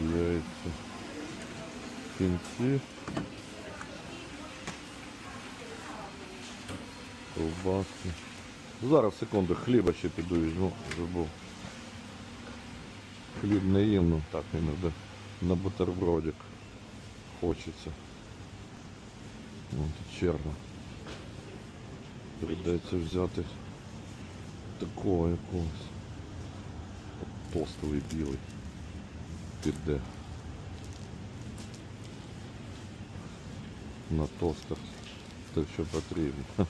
Яйця. Кінці. Ковбаски. Ну, зараз секунду хліба ще піду візьму, забув. Хліб не їм, ну так іноді на бутербродик хочеться. Вон черга. Придеться взяти такого якогось. Тостовий білий. Піде. На тостах. Те, що потрібно.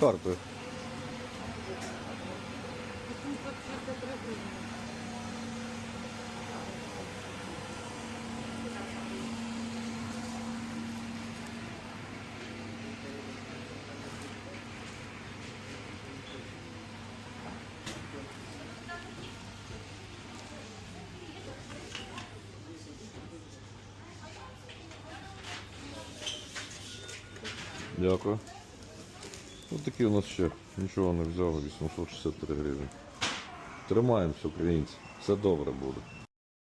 Карти. Дякую. Ось такі у нас ще. Нічого не взяли, 863 гривень. Тримаємося, українці. Все добре буде.